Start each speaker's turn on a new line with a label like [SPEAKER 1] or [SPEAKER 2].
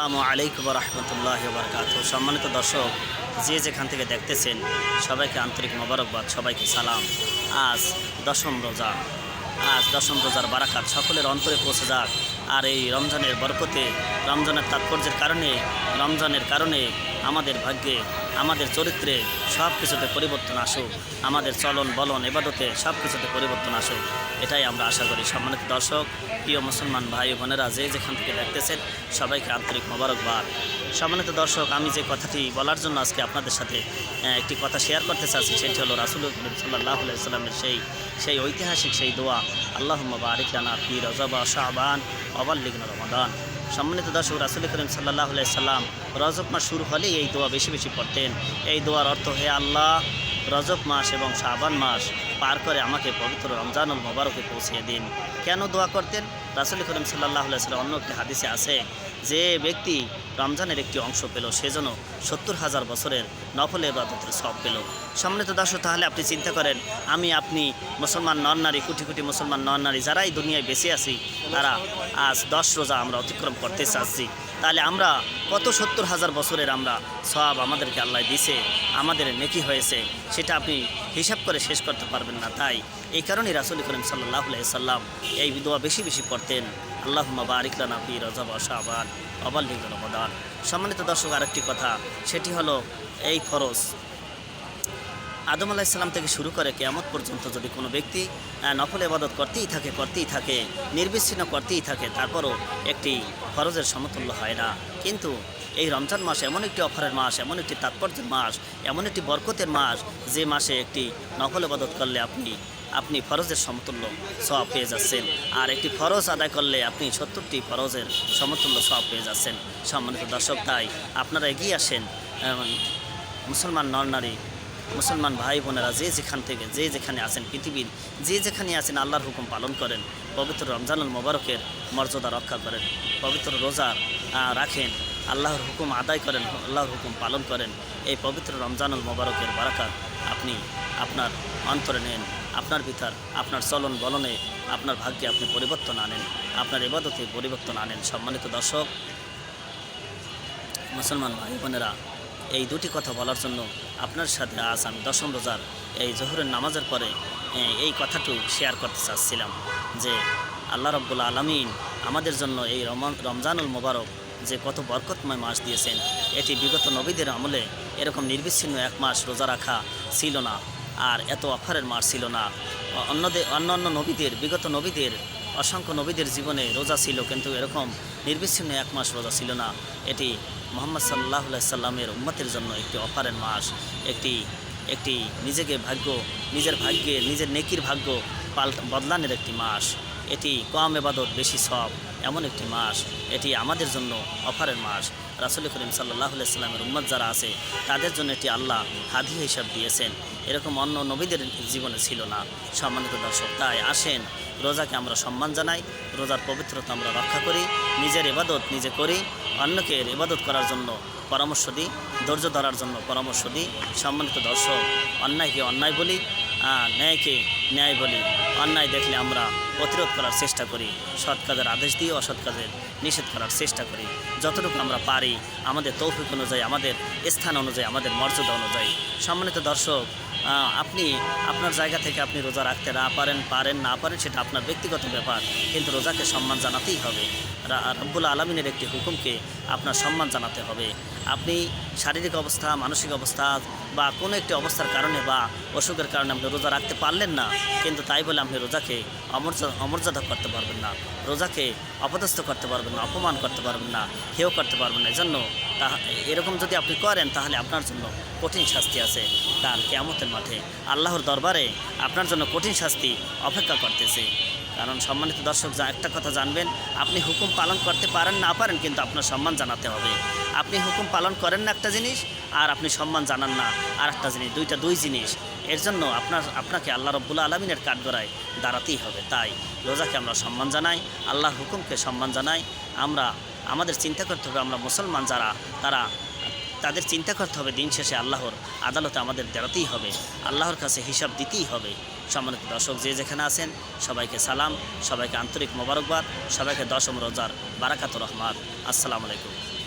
[SPEAKER 1] আসসালামু আলাইকুম রহমতুল্লাহ বরকাত সম্মানিত দর্শক, যে যেখান থেকে দেখতেছেন, সবাইকে আন্তরিক মোবারকবাদ, সবাইকে সালাম। আজ দশম রোজা। আজ দশম রোজার বারাকাত সকলের অন্তরে পৌঁছে যাক। আর এই রমজানের বরকতে, রমজানের তাৎপর্যের কারণে, রমজানের কারণে আমাদের ভাগ্যে, আমাদের চরিত্রে সব কিছুতে পরিবর্তন আসুক। আমাদের চলন, বলন, এবাদতে সব কিছুতে পরিবর্তন আসুক। এটাই আমরা আশা করি। সম্মানিত দর্শক, প্রিয় মুসলমান ভাই বোনেরা, যে যেখান থেকে দেখতেছেন, সবাইকে আন্তরিক মোবারকবাদ। সম্মানিত দর্শক, আমি যে কথাটি বলার জন্য আজকে আপনাদের সাথে একটি কথা শেয়ার করতে চাচ্ছি, সেটি হলো রাসুল সাল্লাহ সাল্লামের সেই সেই ঐতিহাসিক সেই দোয়া আল্লাহ বারিকানা ফি রজবা শাহবান অবাল্লিগন রমাদান। সম্মানিত দর্শক, রাসুল করিম সাল্লাহ সাল্লাম রজব মাস শুরু হলে এই দোয়া বেশি বেশি পড়তেন। এই দোয়ার অর্থ হে আল্লাহ, রজব মাস এবং শ্রাবণ মাস পার করে আমাকে পবিত্র রমজানুল মোবারকে পৌঁছিয়ে দিন। কেন দোয়া করতেন? রাসুল করিম সাল্লাহ সাল্লাম অন্য একটি হাদিসে আছে, যে ব্যক্তি রমজানের একটি অংশ পেল সেজন্য সত্তর হাজার বছরের নফল এবাদতের সব পেল। সম্মানিত দর্শক, তাহলে আপনি চিন্তা করেন, আমি, আপনি মুসলমান নন নারী, কোটি কোটি মুসলমান নন নারী, যারাই দুনিয়ায় বেঁচে আছি, তারা আজ দশ রোজা আমরা অতিক্রম করতে চাচ্ছি। তাহলে আমরা কত সত্তর হাজার বছরের আমরা সব আমাদেরকে আল্লাহ দিছে, আমাদের নেকি হয়েছে, সেটা আপনি হিসাব করে শেষ করতে পারবেন না তাই। এই কারণেই রাসুল করিম সাল্লাহ সাল্লাম এই বিধবা বেশি বেশি পড়তেন আল্লাহ বারিকলানা ফি রজব শাহবান অবাল্লিগুল সম্মানিত দর্শক, আরেকটি কথা, সেটি হলো এই ফরজ আদম আলাহিসাল্লাম থেকে শুরু করে কেয়ামত পর্যন্ত যদি কোনো ব্যক্তি নফল এবাদত করতেই থাকে করতেই থাকে, নির্বিচ্ছিন্ন করতেই থাকে, তারপরও একটি ফরজের সমতুল্য হয় না। কিন্তু এই রমজান মাস এমন একটি অফারের মাস, এমন একটি তাৎপর্যের মাস, এমন একটি বরকতের মাস যে মাসে একটি নকল এবাদত করলে আপনি আপনি ফরজের সমতুল্য সব পেয়ে যাচ্ছেন। আর একটি ফরজ আদায় করলে আপনি সত্তরটি ফরজের সমতুল্য সব পেয়ে যাচ্ছেন। সম্মানিত দর্শক তাই আপনারা এগিয়ে আসেন মুসলমান নর নারী মুসলমান ভাই বোনেরা যে যেখান থেকে, যে যেখানে আছেন পৃথিবীর, যে যেখানে আছেন আল্লাহর হুকুম পালন করেন, পবিত্র রমজানুল মোবারকের মর্যাদা রক্ষা করেন, পবিত্র রোজা রাখেন, আল্লাহর হুকুম আদায় করেন, আল্লাহর হুকুম পালন করেন, এই পবিত্র রমজানুল মোবারকের বারাকাত আপনি আপনার অন্তরে নেন, আপনার ভিতর, আপনার চলন বলনে আপনার ভাগ্যে আপনি পরিবর্তন আনেন, আপনার এবাদতে পরিবর্তন আনেন। সম্মানিত দর্শক, মুসলমান ভাই বোনেরা, এই দুটি কথা বলার জন্য আপনার সাথে আজ আমি দশম রোজার এই জোহরের নামাজের পরে এই কথাটু শেয়ার করতে চাচ্ছিলাম যে আল্লাহ রব্বুল আলমিন আমাদের জন্য এই রমজানুল মোবারক যে কত বরকতময় মাস দিয়েছেন, এটি বিগত নবীদের আমলে এরকম নির্বিচ্ছিন্ন এক মাস রোজা রাখা ছিল না আর এত অফারের মাস ছিল না। অন্যদের অন্য অন্য নবীদের, বিগত নবীদের অসংখ্য নবীদের জীবনে রোজা ছিল, কিন্তু এরকম নির্বিচ্ছিন্ন এক মাস রোজা ছিল না। এটি মোহাম্মদ সাল্লাহ সাল্লামের উম্মতের জন্য একটি অপারের মাস, একটি একটি নিজেকে ভাগ্য, নিজের ভাগ্যে, নিজের নেকির ভাগ্য পাল, বদলানের একটি মাস। এটি কম এবাদত, বেশি সব। এমন একটি মাস। এটি আমাদের জন্য অফারের মাস। রাসুল করিম সাল্লাহ সাল্লামের উম্মত যারা আছে, তাদের জন্য এটি আল্লাহ হাদি হিসাব দিয়েছেন। এরকম অন্য নবীদের জীবনে ছিল না। সম্মানিত দর্শক, তাই আসেন, রোজাকে আমরা সম্মান জানাই, রোজার পবিত্রতা আমরা রক্ষা করি, নিজের এবাদত নিজে করি, অন্যকে ইবাদত করার জন্য পরামর্শ দিই, ধৈর্য ধরার জন্য পরামর্শ দিই। সম্মানিত দর্শক, অন্যায়কে অন্যায় বলি ন্যায়কে ন্যায় বলি, অন্যায় দেখলে আমরা প্রতিরোধ করার চেষ্টা করি, সৎ কাজের আদেশ দিয়ে অসৎ কাজের নিষেধ করার চেষ্টা করি। যতটুকু আমরা পারি, আমাদের তৌফিক অনুযায়ী, আমাদের স্থান অনুযায়ী, আমাদের মর্যাদা অনুযায়ী। সম্মানিত দর্শক আপনি আপনার জায়গা থেকে আপনি রোজা রাখতে না পারেন পারেন না পারেন, সেটা আপনার ব্যক্তিগত ব্যাপার। কিন্তু রোজাকে সম্মান জানাতেই হবে। রব্বুল আলমিনের একটি হুকুমকে আপনার সম্মান জানাতে হবে। আপনি শারীরিক অবস্থা, মানসিক অবস্থা বা কোনো একটি অবস্থার কারণে বা অসুখের কারণে আপনি রোজা রাখতে পারলেন না, কিন্তু তাই বলে আপনি রোজাকে অমর্যাদা অমর্যাদা করতে পারবেন না, রোজাকে অপদস্থ করতে পারবেন না, অপমান করতে পারবেন না, হেয় করতে পারবেন না। এজন্য তা, এরকম যদি আপনি করেন, তাহলে আপনার জন্য কঠিন শাস্তি আছে। কাল কেয়ামতের মাঠে আল্লাহর দরবারে আপনার জন্য কঠিন শাস্তি অপেক্ষা করতেছে। কারণ সম্মানিত দর্শক, যা একটা কথা জানবেন, আপনি হুকুম পালন করতে পারেন না পারেন, কিন্তু আপনার সম্মান জানাতে হবে। আপনি হুকুম পালন করেন না একটা জিনিস, আর আপনি সম্মান জানান না আর একটা জিনিস, দুইটা দুই জিনিস। এর জন্য আপনার, আপনাকে আল্লাহ রব্বুল্লা আলমিনের কাঠগড়ায় দাঁড়াতেই হবে। তাই রোজাকে আমরা সম্মান জানাই, আল্লাহর হুকুমকে সম্মান জানাই। আমরা, আমাদের চিন্তা করতে হবে আমরা মুসলমান যারা, তারা তাদের চিন্তা করতে হবে দিন শেষে আল্লাহর আদালতে আমাদের দাঁড়াতেই হবে, আল্লাহর কাছে হিসাব দিতেই হবে। সম্মানিত দর্শক, যে যেখানে আছেন, সবাইকে সালাম, সবাইকে আন্তরিক মোবারকবাদ, সবাইকে দশম রোজার বারাকাত রহমান। আসসালামু আলাইকুম।